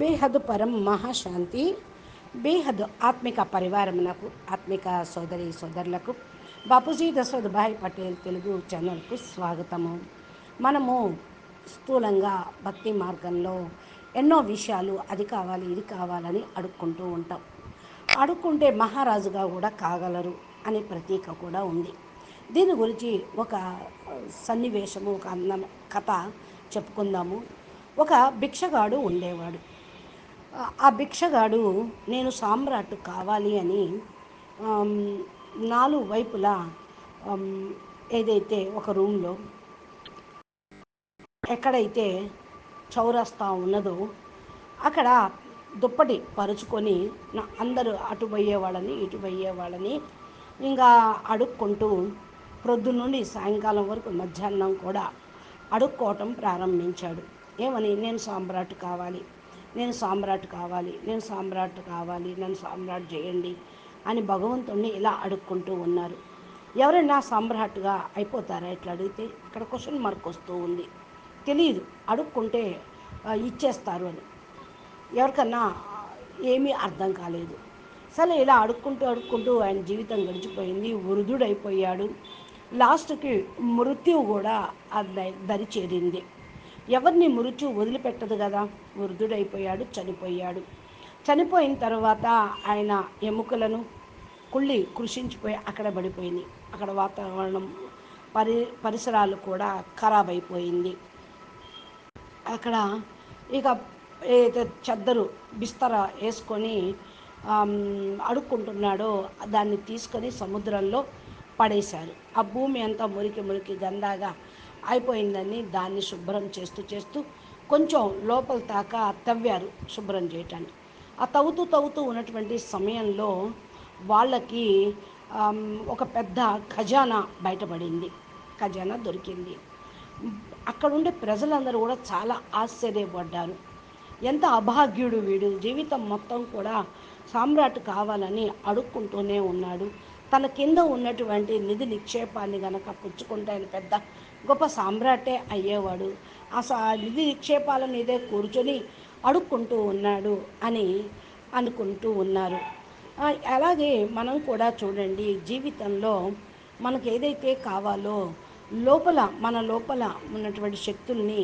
బేహద్ పరం మహాశాంతి బేహద్ ఆత్మిక పరివారమునకు ఆత్మిక సోదరి సోదరులకు. బాపూజీ దశరథ్ భాయ్ పటేల్ తెలుగు ఛానల్కు స్వాగతము. మనము స్థూలంగా భక్తి మార్గంలో ఎన్నో విషయాలు అది కావాలి ఇది కావాలని అడుక్కుంటూ ఉంటాం. అడుక్కుంటే మహారాజుగా కూడా కాగలరు అనే ప్రతీక కూడా ఉంది. దీని గురించి ఒక సన్నివేశము ఒక అందం కథ చెప్పుకుందాము. ఒక భిక్షగాడు ఉండేవాడు. ఆ భిక్షగాడు నేను సామ్రాట్ కావాలి అని నాలుగు వైపులా ఏదైతే ఒక రూమ్లో ఎక్కడైతే చౌరస్తా ఉన్నదో అక్కడ దుప్పటి పరుచుకొని నా- అందరూ అటు పోయే వాళ్ళని ఇటు పోయే వాళ్ళని ఇంకా అడుక్కుంటూ ప్రొద్దు నుండి సాయంకాలం వరకు మధ్యాహ్నం కూడా అడుక్కోవటం ప్రారంభించాడు. ఏమని? నేను సామ్రాట్ కావాలి. నేను సామ్రాట్ కావాలి నేను సామ్రాట్ కావాలి నన్ను సామ్రాట్ చేయండి అని భగవంతుణ్ణి ఇలా అడుక్కుంటూ ఉన్నారు. ఎవరైనా సామ్రాట్గా అయిపోతారా? ఇట్లా అడిగితే ఇక్కడ క్వశ్చన్ మార్క్ వస్తూ ఉంది. తెలియదు అడుక్కుంటే ఇచ్చేస్తారు అని. ఎవరికన్నా ఏమీ అర్థం కాలేదు. సరే ఇలా అడుక్కుంటూ అడుక్కుంటూ ఆయన జీవితం గడిచిపోయింది వృధుడైపోయాడు లాస్ట్కి మృత్యువు కూడా అది దరి చేరింది. ఎవరిని మృత్యు వదిలిపెట్టదు కదా? వృద్ధుడైపోయాడు చనిపోయాడు. చనిపోయిన తర్వాత ఆయన ఎముకలను కుళ్ళి కృషించిపోయి అక్కడ పడిపోయింది. అక్కడ వాతావరణం పరి పరిసరాలు కూడా ఖరాబ్ అయిపోయింది అక్కడ ఇక ఏదైతే చెద్దరు బిస్తర వేసుకొని అడుక్కుంటున్నాడో దాన్ని తీసుకొని సముద్రంలో పడేశారు. ఆ భూమి అంతా మురికి మురికి గందాగా అయిపోయిందని దాన్ని శుభ్రం చేస్తూ చేస్తూ కొంచెం లోపల దాకా తవ్వారు శుభ్రం చేయటానికి ఆ తవ్వుతూ తవ్వుతూ ఉన్నటువంటి సమయంలో వాళ్ళకి ఒక పెద్ద ఖజానా బయటపడింది. ఖజానా దొరికింది. అక్కడుండే ప్రజలందరూ కూడా చాలా ఆశ్చర్యపడ్డారు. ఎంత అభాగ్యుడు వీడు. జీవితం మొత్తం కూడా సామ్రాట్ కావాలని అడుక్కుంటూనే ఉన్నాడు. తన కింద ఉన్నటువంటి నిధి నిక్షేపాన్ని గనక పుచ్చుకుంటే ఆయన పెద్ద గొప్ప సామ్రాటే అయ్యేవాడు. ఆ సా నిధి నిక్షేపాల మీదే కూర్చొని అడుక్కుంటూ ఉన్నాడు అని అనుకుంటూ ఉన్నారు. అలాగే మనం కూడా చూడండి జీవితంలో మనకు ఏదైతే కావాలో లోపల మన లోపల ఉన్నటువంటి శక్తుల్ని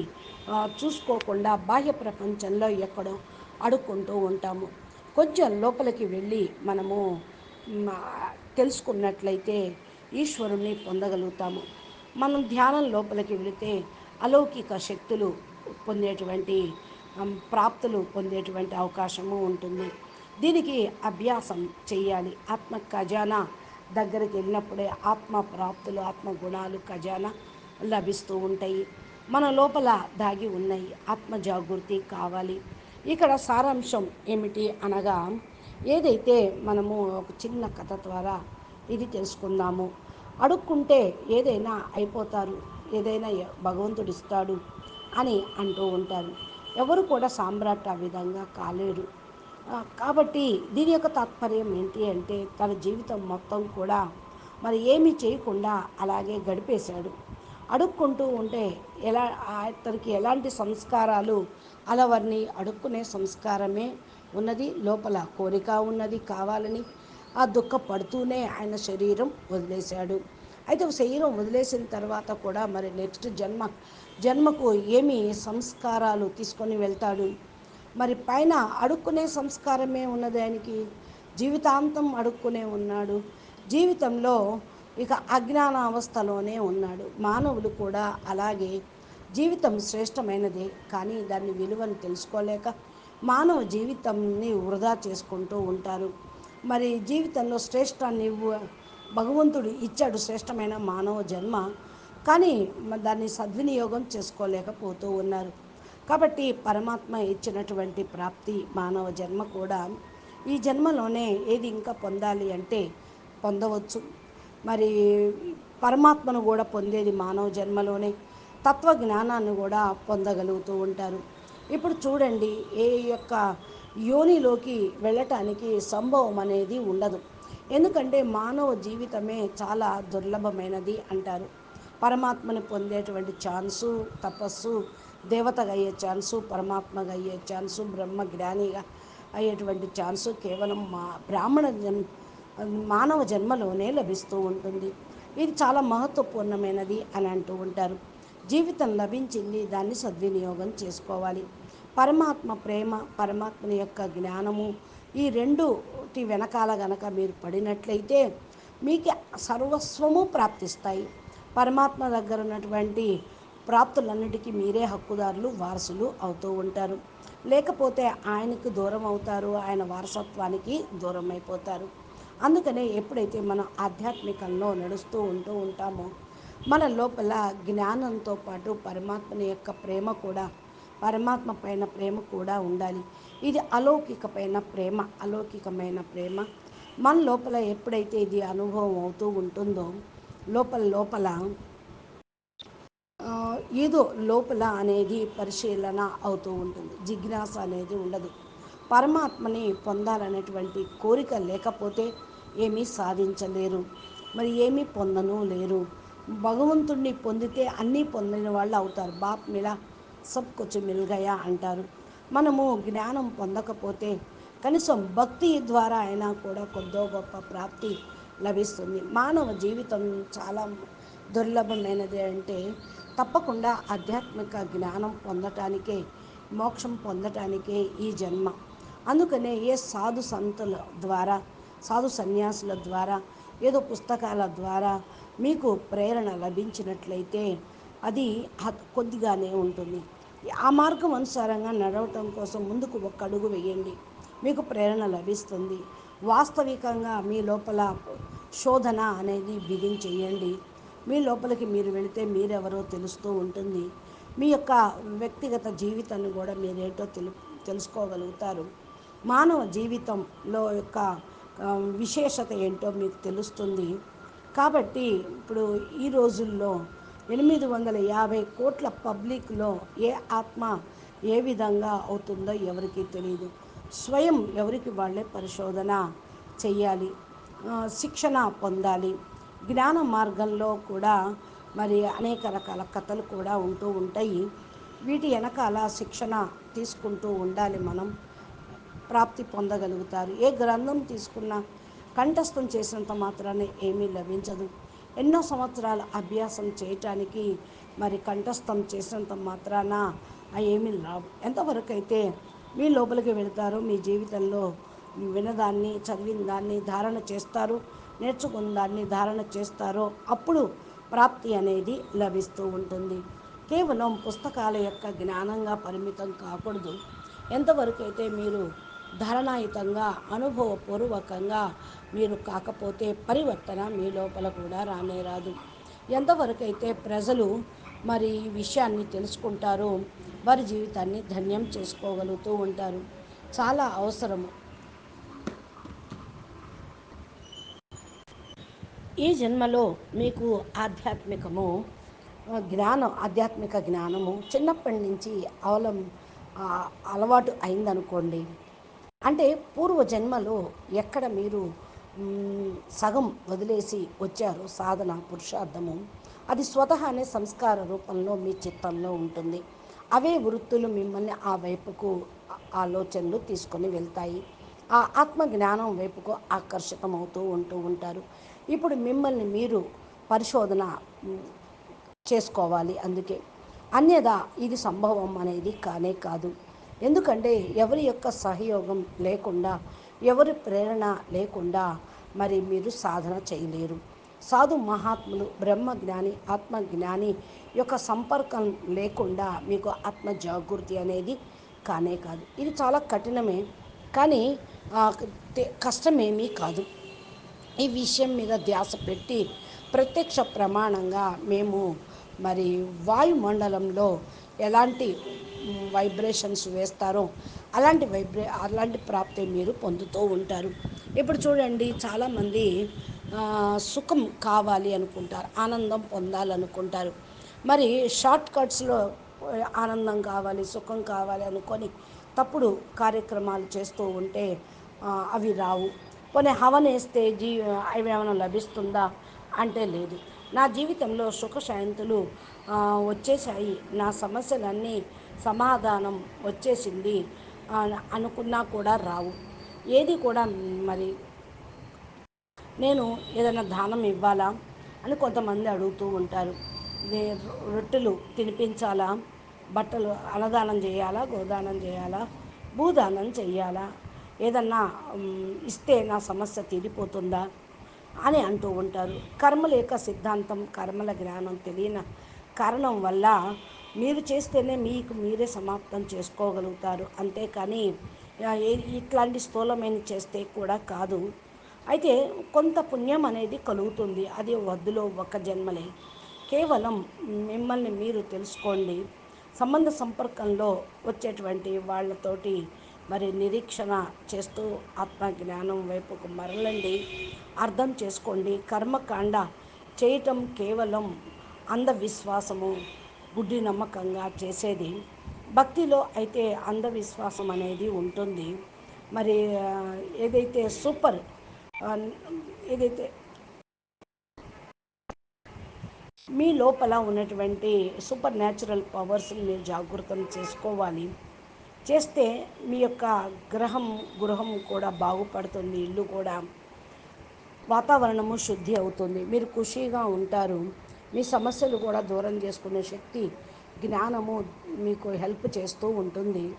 చూసుకోకుండా బాహ్య ప్రపంచంలో ఎక్కడో అడుక్కుంటూ ఉంటాము. కొంచెం లోపలికి వెళ్ళి మనము తెలుసుకున్నట్లయితే ఈశ్వరుణ్ణి పొందగలుగుతాము. మనం ధ్యానం లోపలికి వెళితే అలౌకిక శక్తులు పొందేటువంటి ప్రాప్తులు పొందేటువంటి అవకాశము ఉంటుంది. దీనికి అభ్యాసం చేయాలి ఆత్మ ఖజానా దగ్గరికి వెళ్ళినప్పుడే ఆత్మ ప్రాప్తులు ఆత్మ గుణాలు ఖజానా లభిస్తూ ఉంటాయి. మన లోపల దాగి ఉన్నాయి. ఆత్మ జాగృతి కావాలి. ఇక్కడ సారాంశం ఏమిటి అనగా ఏదైతే మనము ఒక చిన్న కథ ద్వారా ఇది తెలుసుకుందాము. అడుక్కుంటే ఏదైనా అయిపోతారు ఏదైనా భగవంతుడు ఇస్తాడు అని అంటూ ఉంటారు. ఎవరు కూడా సామ్రాట్ ఆ విధంగా కాలేరు. కాబట్టి దీని యొక్క తాత్పర్యం ఏంటి అంటే తన జీవితం మొత్తం కూడా మరి ఏమీ చేయకుండా అలాగే గడిపేశాడు. అడుక్కుంటూ ఉంటే ఎలా అతనికి ఎలాంటి సంస్కారాలు అలవర్ని అడుక్కునే సంస్కారమే ఉన్నది లోపల కోరిక ఉన్నది కావాలని ఆ దుఃఖపడుతూనే ఆయన శరీరం వదిలేశాడు. అయితే శరీరం వదిలేసిన తర్వాత కూడా మరి నెక్స్ట్ జన్మ జన్మకు ఏమి సంస్కారాలు తీసుకొని వెళ్తాడు? మరి పైన అడుక్కునే సంస్కారమే ఉన్నది ఆయనకి? జీవితాంతం అడుక్కునే ఉన్నాడు. జీవితంలో ఇక అజ్ఞాన అవస్థలోనే ఉన్నాడు. మానవులు కూడా అలాగే జీవితం శ్రేష్టమైనదే కానీ దాని విలువను తెలుసుకోలేక మానవ జీవితంని వృధా చేసుకుంటూ ఉంటారు. మరి జీవితంలో శ్రేష్టాన్ని భగవంతుడు ఇచ్చాడు శ్రేష్టమైన మానవ జన్మ. కానీ దాన్ని సద్వినియోగం చేసుకోలేకపోతూ ఉన్నారు. కాబట్టి పరమాత్మ ఇచ్చినటువంటి ప్రాప్తి మానవ జన్మ కూడా ఈ జన్మలోనే ఏది ఇంకా పొందాలి అంటే పొందవచ్చు. మరి పరమాత్మను కూడా పొందేది మానవ జన్మలోనే తత్వ జ్ఞానాన్ని కూడా పొందగలుగుతూ ఉంటారు. ఇప్పుడు చూడండి ఏ యొక్క యోనిలోకి వెళ్ళటానికి సంభవం అనేది ఉండదు. ఎందుకంటే మానవ జీవితమే చాలా దుర్లభమైనది అంటారు. పరమాత్మని పొందేటువంటి ఛాన్సు తపస్సు దేవతగా అయ్యే ఛాన్సు పరమాత్మగా అయ్యే ఛాన్సు బ్రహ్మ జ్ఞానిగా అయ్యేటువంటి ఛాన్సు కేవలం మా బ్రాహ్మణ జన్ మానవ జన్మలోనే లభిస్తూ ఉంటుంది. ఇది చాలా మహత్వపూర్ణమైనది అని అంటూ ఉంటారు. జీవితం లభించింది దాన్ని సద్వినియోగం చేసుకోవాలి. పరమాత్మ ప్రేమ పరమాత్మని యొక్క జ్ఞానము ఈ రెండుటి వెనకాల గనక మీరు పడినట్లయితే మీకు సర్వస్వము ప్రాప్తిస్తాయి. పరమాత్మ దగ్గర ఉన్నటువంటి ప్రాప్తులన్నిటికీ మీరే హక్కుదారులు వారసులు అవుతూ ఉంటారు. లేకపోతే ఆయనకు దూరం అవుతారు ఆయన వారసత్వానికి దూరం అయిపోతారు అందుకనే ఎప్పుడైతే మనం ఆధ్యాత్మికంలో నడుస్తూ ఉంటూ ఉంటామో మన లోపల జ్ఞానంతో పాటు పరమాత్మని యొక్క ప్రేమ కూడా పరమాత్మ పైన ప్రేమ కూడా ఉండాలి. ఇది అలౌకికమైన ప్రేమ అలౌకికమైన ప్రేమ. మన లోపల ఎప్పుడైతే ఇది అనుభవం అవుతూ ఉంటుందో లోపల లోపల ఏదో లోపల అనేది పరిశీలన అవుతూ ఉంటుంది. జిజ్ఞాస అనేది ఉండదు. పరమాత్మని పొందాలనేటువంటి కోరిక లేకపోతే ఏమీ సాధించలేరు. మరి ఏమీ పొందను లేరు. భగవంతుణ్ణి పొందితే అన్నీ పొందిన వాళ్ళు అవుతారు. బాప్ మిలా సబ్ కుచ్ మిల్గయా అంటారు. మనము జ్ఞానం పొందకపోతే కనీసం భక్తి ద్వారా అయినా కూడా కొద్దో గొప్ప ప్రాప్తి లభిస్తుంది. మానవ జీవితం చాలా దుర్లభమైనది అంటే తప్పకుండా ఆధ్యాత్మిక జ్ఞానం పొందటానికే మోక్షం పొందటానికే ఈ జన్మ. అందుకనే ఏ సాధు సంతుల ద్వారా సాధు సన్యాసుల ద్వారా ఏదో పుస్తకాల ద్వారా మీకు ప్రేరణ లభించినట్లయితే అది కొద్దిగానే ఉంటుంది. ఆ మార్గం అనుసారంగా నడవటం కోసం ముందుకు ఒక అడుగు వేయండి. మీకు ప్రేరణ లభిస్తుంది. వాస్తవికంగా మీ లోపల శోధన అనేది బిగిన్ చేయండి. మీ లోపలికి మీరు వెళితే మీరెవరో తెలుస్తూ ఉంటుంది. మీ యొక్క వ్యక్తిగత జీవితాన్ని కూడా మీరేంటో తెలు తెలుసుకోగలుగుతారు. మానవ జీవితంలో యొక్క విశేషత ఏంటో మీకు తెలుస్తుంది. కాబట్టి ఇప్పుడు ఈ రోజుల్లో ఎనిమిది వందల యాభై కోట్ల పబ్లిక్లో ఏ ఆత్మ ఏ విధంగా అవుతుందో ఎవరికీ తెలియదు స్వయం ఎవరికి వాళ్ళే పరిశోధన చెయ్యాలి శిక్షణ పొందాలి. జ్ఞాన మార్గంలో కూడా మరి అనేక రకాల కథలు కూడా ఉంటూ ఉంటాయి. వీటి వెనకాల శిక్షణ తీసుకుంటూ ఉండాలి మనం. ప్రాప్తి పొందగలుగుతారు. ఏ గ్రంథం తీసుకున్నా కంఠస్థం చేసినంత మాత్రాన్ని ఏమీ లభించదు. ఎన్నో సంవత్సరాల అభ్యాసం చేయటానికి మరి కంఠస్థం చేసినంత మాత్రాన ఏమీ రావు ఎంతవరకు అయితే మీ లోపలికి వెళతారో మీ జీవితంలో వినదాన్ని చదివిన దాన్ని ధారణ చేస్తారు నేర్చుకున్న దాన్ని ధారణ చేస్తారో అప్పుడు ప్రాప్తి అనేది లభిస్తూ ఉంటుంది. కేవలం పుస్తకాల యొక్క జ్ఞానంగా పరిమితం కాకూడదు. ఎంతవరకు అయితే మీరు ధారణాయుతంగా అనుభవపూర్వకంగా మీరు కాకపోతే పరివర్తన మీ లోపల కూడా రానే రాదు ఎంతవరకైతే ప్రజలు మరి ఈ విషయాన్ని తెలుసుకుంటారో వారి జీవితాన్ని ధన్యం చేసుకోగలుగుతూ ఉంటారు. చాలా అవసరము. ఈ జన్మలో మీకు ఆధ్యాత్మికము జ్ఞానం ఆధ్యాత్మిక జ్ఞానము చిన్నప్పటి నుంచి అవలం అలవాటు అయిందనుకోండి అంటే పూర్వ జన్మలో ఎక్కడ మీరు సగం వదిలేసి వచ్చారు సాధన పురుషార్థము అది స్వతహానే సంస్కార రూపంలో మీ చిత్తంలో ఉంటుంది. అవే వృత్తులు మిమ్మల్ని ఆ వైపుకు ఆలోచనలు తీసుకొని వెళ్తాయి. ఆ ఆత్మ జ్ఞానం వైపుకు ఆకర్షితమవుతూ ఉంటూ ఉంటారు. ఇప్పుడు మిమ్మల్ని మీరు పరిశోధన చేసుకోవాలి అందుకే. అన్యదా ఇది సంభవం అనేది కానే కాదు. ఎందుకంటే ఎవరి యొక్క సహయోగం లేకుండా ఎవరి ప్రేరణ లేకుండా మరి మీరు సాధన చేయలేరు. సాధు మహాత్ములు బ్రహ్మజ్ఞాని ఆత్మజ్ఞాని యొక్క సంపర్కం లేకుండా మీకు ఆత్మ జాగృతి అనేది కానే కాదు. ఇది చాలా కఠినమే కానీ కష్టమేమీ కాదు. ఈ విషయం మీద ధ్యాస పెట్టి ప్రత్యక్ష ప్రమాణంగా మేము మరి వాయుమండలంలో ఎలాంటి వైబ్రేషన్స్ వేస్తారో అలాంటి వైబ్రే అలాంటి ప్రాప్తి మీరు పొందుతూ ఉంటారు. ఇప్పుడు చూడండి చాలామంది సుఖం కావాలి అనుకుంటారు ఆనందం పొందాలనుకుంటారు. మరి షార్ట్ కట్స్లో ఆనందం కావాలి సుఖం కావాలి అనుకొని తప్పుడు కార్యక్రమాలు చేస్తూ ఉంటే అవి రావు. కొన్ని హవన్ వేస్తే జీ అవి ఏమైనా లభిస్తుందా? అంటే లేదు. నా జీవితంలో సుఖశాంతులు వచ్చేసాయి నా సమస్యలన్నీ సమాధానం వచ్చేసింది అనుకున్నా కూడా రావు. ఏది కూడా మరి నేను ఏదైనా దానం ఇవ్వాలా అని కొంతమంది అడుగుతూ ఉంటారు. రొట్టెలు తినిపించాలా? బట్టలు అన్నదానం చేయాలా? గోదానం చేయాలా? భూదానం చేయాలా? ఏదన్నా ఇస్తే నా సమస్య తీరిపోతుందా? అని అంటూ ఉంటారు. కర్మల యొక్క సిద్ధాంతం కర్మల జ్ఞానం తెలియని కారణం వల్ల మీరు చేస్తేనే మీకు మీరే సమాప్తం చేసుకోగలుగుతారు. అంతేకాని ఇట్లాంటి స్థూలమైన చేస్తే కూడా కాదు. అయితే కొంత పుణ్యం అనేది కలుగుతుంది. అది వద్దులో ఒక జన్మలే. కేవలం మిమ్మల్ని మీరు తెలుసుకోండి. సంబంధ సంపర్కంలో వచ్చేటువంటి వాళ్ళతోటి మరి నిరీక్షణ చేస్తూ ఆత్మజ్ఞానం వైపుకు మరలండి. అర్థం చేసుకోండి. కర్మకాండ చేయటం కేవలం అంధవిశ్వాసము గుడ్డి నమ్మకంగా చేసేది. భక్తిలో అయితే అంధవిశ్వాసం అనేది ఉంటుంది. మరి ఏదైతే సూపర్ ఏదైతే మీ లోపల ఉన్నటువంటి సూపర్ న్యాచురల్ పవర్స్ని మీరు జాగృతం చేసుకోవాలి. చేస్తే మీ యొక్క గ్రహం గృహం కూడా బాగుపడుతుంది ఇల్లు కూడా వాతావరణము శుద్ధి అవుతుంది. మీరు ఖుషీగా ఉంటారు. మీ సమస్యలు కూడా దూరం చేసుకునే శక్తి జ్ఞానము మీకు హెల్ప్ చేస్తూ ఉంటుంది.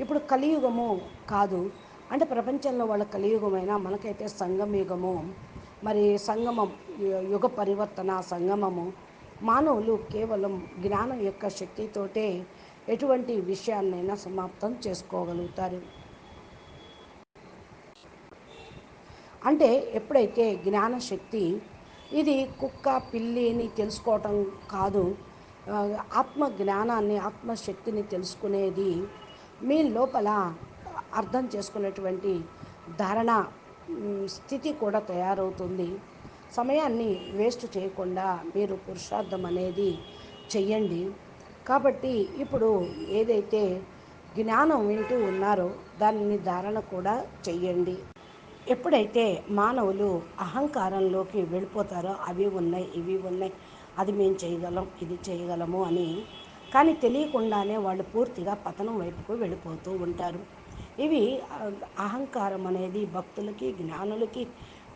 ఇప్పుడు కలియుగము కాదు. అంటే ప్రపంచంలో వాళ్ళ కలియుగమైనా మనకైతే సంగమయుగము. మరి సంగమం యుగ పరివర్తన సంగమము. మానవులు కేవలం జ్ఞానం యొక్క శక్తితోటే ఎటువంటి విషయాన్నైనా సమాప్తం చేసుకోగలుగుతారు. అంటే ఎప్పుడైతే జ్ఞానశక్తి ఇది కుక్క పిల్లిని తెలుసుకోవటం కాదు ఆత్మ జ్ఞానాన్ని ఆత్మశక్తిని తెలుసుకునేది మీ లోపల అర్థం చేసుకునేటువంటి ధారణ స్థితి కూడా తయారవుతుంది. సమయాన్ని వేస్ట్ చేయకుండా మీరు పురుషార్థం అనేది చెయ్యండి. కాబట్టి ఇప్పుడు ఏదైతే జ్ఞానం వింటూ ఉన్నారో దానిని ధారణ కూడా చెయ్యండి. ఎప్పుడైతే మానవులు అహంకారంలోకి వెళ్ళిపోతారో అవి ఉన్నాయి ఇవి ఉన్నాయి అది మేము చేయగలం ఇది చేయగలము అని. కానీ తెలియకుండానే వాళ్ళు పూర్తిగా పతనం వైపుకు వెళ్ళిపోతూ ఉంటారు. ఇవి అహంకారం అనేది భక్తులకి జ్ఞానులకి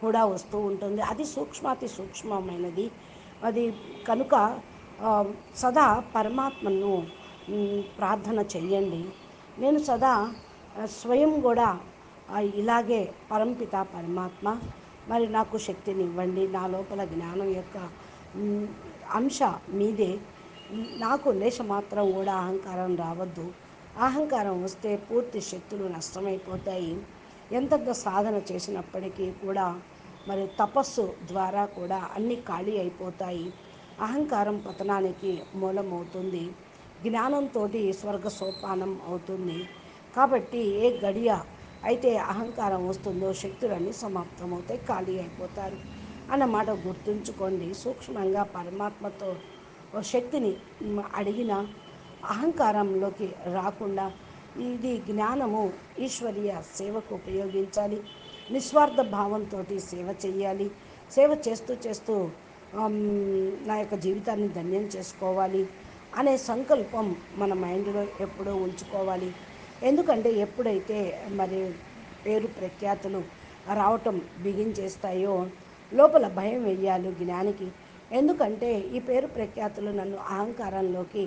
కూడా వస్తూ ఉంటుంది. అది సూక్ష్మాతి సూక్ష్మమైనది. అది కనుక సదా పరమాత్మను ప్రార్థన చెయ్యండి. నేను సదా స్వయం కూడా ఇలాగే పరంపిత పరమాత్మ. మరి నాకు శక్తిని ఇవ్వండి నా లోపల జ్ఞానం యొక్క అంశ మీదే. నాకు లేశ మాత్రం కూడా అహంకారం రావద్దు. అహంకారం వస్తే పూర్తి శక్తులు నష్టమైపోతాయి. ఎంతెంత సాధన చేసినప్పటికీ కూడా మరి తపస్సు ద్వారా కూడా అన్ని ఖాళీ అయిపోతాయి. అహంకారం పతనానికి మూలమవుతుంది. జ్ఞానంతో స్వర్గ సోపానం అవుతుంది. కాబట్టి ఏ గడియ అయితే అహంకారం వస్తుందో శక్తులన్నీ సమాప్తమవుతాయి ఖాళీ అయిపోతారు అన్నమాట గుర్తుంచుకోండి. సూక్ష్మంగా పరమాత్మతో శక్తిని అడిగిన అహంకారంలోకి రాకుండా ఇది జ్ఞానము ఈశ్వరీయ సేవకు ఉపయోగించాలి. నిస్వార్థ భావంతో సేవ చేయాలి. సేవ చేస్తూ చేస్తూ నా యొక్క జీవితాన్ని ధన్యం చేసుకోవాలి అనే సంకల్పం మన మైండ్లో ఎప్పుడూ ఉంచుకోవాలి. ఎందుకంటే ఎప్పుడైతే మరి పేరు ప్రఖ్యాతులు రావటం బిగించేస్తాయో లోపల భయం వెయ్యాలి జ్ఞానికి. ఎందుకంటే ఈ పేరు ప్రఖ్యాతులు నన్ను అహంకారంలోకి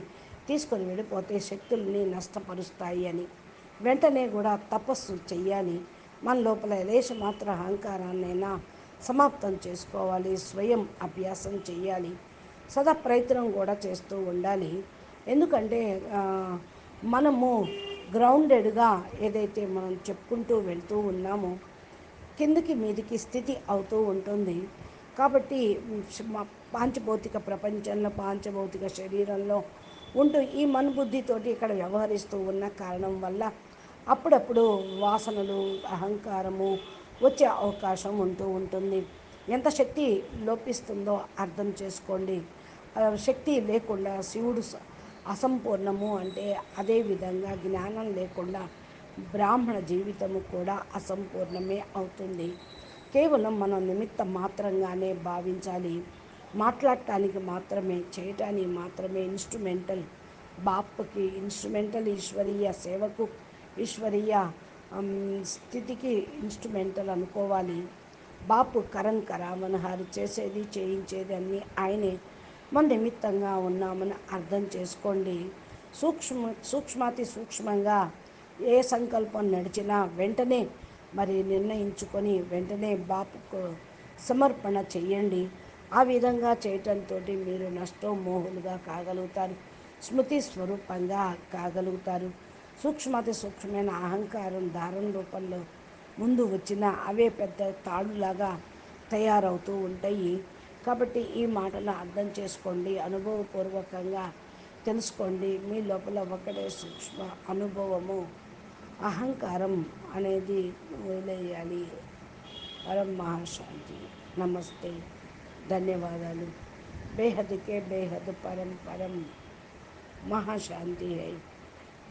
తీసుకొని వెళ్ళిపోతే శక్తుల్ని నష్టపరుస్తాయి అని. వెంటనే కూడా తపస్సు చెయ్యాలి. మన లోపల లేశ మాత్ర అహంకారాన్నైనా సమాప్తం చేసుకోవాలి స్వయం అభ్యాసం చేయాలి సదా ప్రయత్నం కూడా చేస్తూ ఉండాలి. ఎందుకంటే మనము గ్రౌండెడ్గా ఏదైతే మనం చెప్పుకుంటూ వెళ్తూ ఉన్నామో కిందికి మీదికి స్థితి అవుతూ ఉంటుంది. కాబట్టి పాంచభౌతిక ప్రపంచంలో పాంచభౌతిక శరీరంలో ఉంటూ ఈ మనబుద్ధితోటి ఇక్కడ వ్యవహరిస్తూ ఉన్న కారణం వల్ల అప్పుడప్పుడు వాసనలు అహంకారము వచ్చే అవకాశం ఉంటూ ఉంటుంది. ఎంత శక్తి లోపిస్తుందో అర్థం చేసుకోండి. శక్తి లేకుండా శివుడు అసంపూర్ణము అంటే అదేవిధంగా జ్ఞానం లేకుండా బ్రాహ్మణ జీవితము కూడా అసంపూర్ణమే అవుతుంది. కేవలం మనం నిమిత్త మాత్రంగానే భావించాలి. మాట్లాడటానికి మాత్రమే చేయటానికి మాత్రమే ఇన్స్ట్రుమెంటల్. బాప్కి ఇన్స్ట్రుమెంటల్ ఈశ్వరీయ సేవకు ఈశ్వరీయ స్థితికి ఇన్స్ట్రుమెంటల్ అనుకోవాలి. బాపు కరణ్ కరామనహారు చేసేది చేయించేది అన్నీ ఆయనే. మన నిమిత్తంగా ఉన్నామని అర్థం చేసుకోండి. సూక్ష్మ సూక్ష్మాతి సూక్ష్మంగా ఏ సంకల్పం నడిచినా వెంటనే మరి నిర్ణయించుకొని వెంటనే బాపుకు సమర్పణ చేయండి ఆ విధంగా చేయటంతో మీరు నష్టం మోహులుగా కాగలుగుతారు. స్మృతి స్వరూపంగా కాగలుగుతారు. సూక్ష్మతి సూక్ష్మమైన అహంకారం దారం రూపంలో ముందు వచ్చిన అవే పెద్ద తాళ్ళులాగా తయారవుతూ ఉంటాయి. కాబట్టి ఈ మాటను అర్థం చేసుకోండి అనుభవపూర్వకంగా తెలుసుకోండి. మీ లోపల ఒకటే సూక్ష్మ అనుభవము. అహంకారం అనేది వదిలేయాలి పరం మహాశాంతి. నమస్తే. ధన్యవాదాలు. బేహద్కే బేహద్ పరం పరం. మహాశాంతి హై.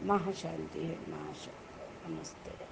महाशांति है महाशांति नमस्ते।